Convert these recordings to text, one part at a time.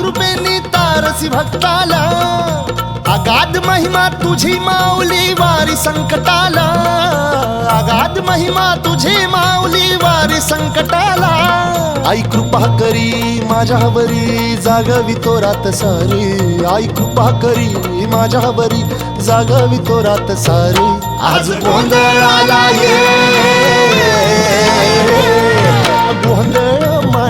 कृपेने तारसी भक्ताला. अगाध महिमा तुझी माऊली वारी संकटाला. अगाध महिमा तुझी माऊली वारी संकटाला. आई कृपा करी माझ्यावरी जागवी तो रात सारी. आई कृपा करी माझ्यावरी जागवी तो रात सारी. आज गोंधळाला ये.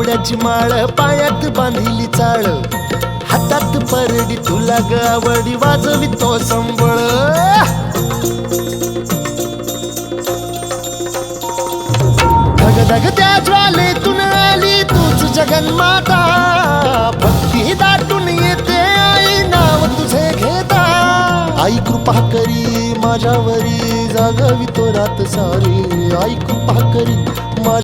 घालून माळ पायात बांधिली चाळ. हातात परडी तुला गावडी वाजवी तो संबळ. धगधग त्या ज्वालेतून आली तूच जगन्माता. भक्ती दाटून येते आई नाव तुझे घेता. आई कृपा करी माझ्यावरी जागवी तो रात सारी. आई कृपा करी माझ्या